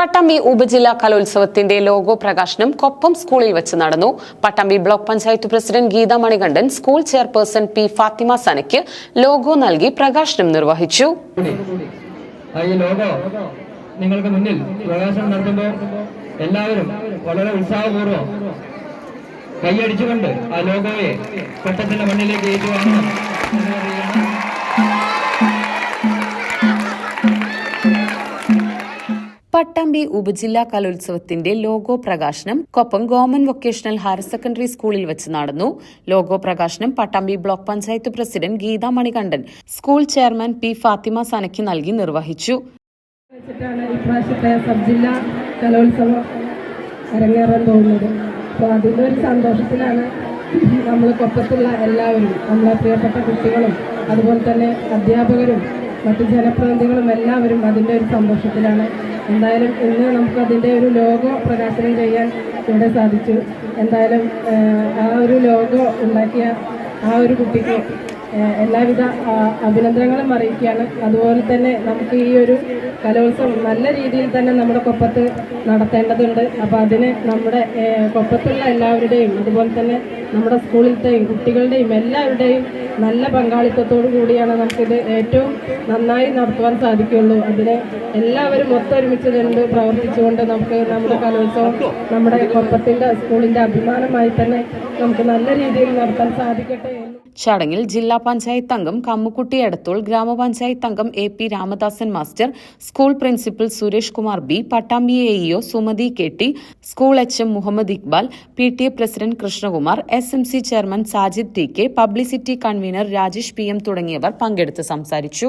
പട്ടാമ്പി ഉപജില്ലാ കലോത്സവത്തിന്റെ ലോഗോ പ്രകാശനം കൊപ്പം സ്കൂളിൽ വെച്ച് നടന്നു. Pattambi block panchayat president Geetha Manikandan school chairperson P Fathima സനയ്ക്ക് logo നൽകി പ്രകാശനം നിർവഹിച്ചു. നിങ്ങൾക്ക് മുന്നിൽ പ്രകാശനം നടത്തുമ്പോൾ എല്ലാവരും വളരെ ഉത്സാഹപൂർവം കൈയടിച്ചുകൊണ്ട് ആ ലോഗോയെ പട്ടത്തിന്റെ മണ്ണിലേക്ക് ഏറ്റുവാങ്ങണം പട്ടാമ്പി ഉപജില്ലാ കലോത്സവത്തിന്റെ ലോഗോ പ്രകാശനം Koppam government vocational higher secondary സ്കൂളിൽ വെച്ച് നടന്നു. ലോഗോ പ്രകാശനം Pattambi block panchayat president Geetha Manikandan school chairman P Fathima സനയ്ക്ക് നൽകി നിർവഹിച്ചു. അപ്പോൾ അതിന്റെ ഒരു സന്തോഷത്തിലാണ് നമ്മൾ കൊപ്പത്തുള്ള എല്ലാവരും നമ്മളെ പ്രിയപ്പെട്ട കുട്ടികളും അതുപോലെ തന്നെ അധ്യാപകരും മറ്റ് ജനപ്രതിനിധികളും എല്ലാവരും അതിന്റെ ഒരു സന്തോഷത്തിലാണ് എന്തായാലും ഇന്ന് നമുക്ക് അതിന്റെ ഒരു ലോഗോ പ്രകാശനം ചെയ്യാൻ ഇവിടെ സാധിച്ചു. എന്തായാലും ആ ഒരു ലോഗോ ഉണ്ടാക്കിയ ആ ഒരു കുട്ടിക്ക് എല്ലാവിധ അഭിനന്ദനങ്ങളും അറിയിക്കുകയാണ്. അതുപോലെ തന്നെ നമുക്ക് ഈ ഒരു കലോത്സവം നല്ല രീതിയിൽ തന്നെ നമ്മുടെ കൊപ്പത്ത് നടത്തേണ്ടതുണ്ട്. അപ്പോൾ അതിന് നമ്മുടെ കൊപ്പത്തുള്ള എല്ലാവരുടെയും അതുപോലെ തന്നെ നമ്മുടെ സ്കൂളിലത്തെയും കുട്ടികളുടെയും എല്ലാവരുടെയും നല്ല പങ്കാളിത്തത്തോടു കൂടിയാണ് നമുക്കിത് ഏറ്റവും നന്നായി നടത്തുവാൻ സാധിക്കുകയുള്ളൂ. അതിന് എല്ലാവരും ഒത്തൊരുമിച്ച് നിന്ന് പ്രവർത്തിച്ചുകൊണ്ട് നമുക്ക് നമ്മുടെ കലോത്സവം നമ്മുടെ കൊപ്പത്തിന്റെ സ്കൂളിന്റെ അഭിമാനമായി തന്നെ നമുക്ക് നല്ല രീതിയിൽ നടത്താൻ സാധിക്കട്ടെ ചടങ്ങിൽ ജില്ലാ പഞ്ചായത്ത് അംഗം കമ്മുക്കുട്ടി എടത്തോൾ ഗ്രാമപഞ്ചായത്ത് അംഗം A P Ramadasan master school principal Suresh Kumar B Pattambi AEO Sumathi K T school H M Muhammad Iqbal P T A president Krishnakumar S M C chairman Sajid T K publicity convener Rajesh P M തുടങ്ങിയവർ പങ്കെടുത്ത് സംസാരിച്ചു.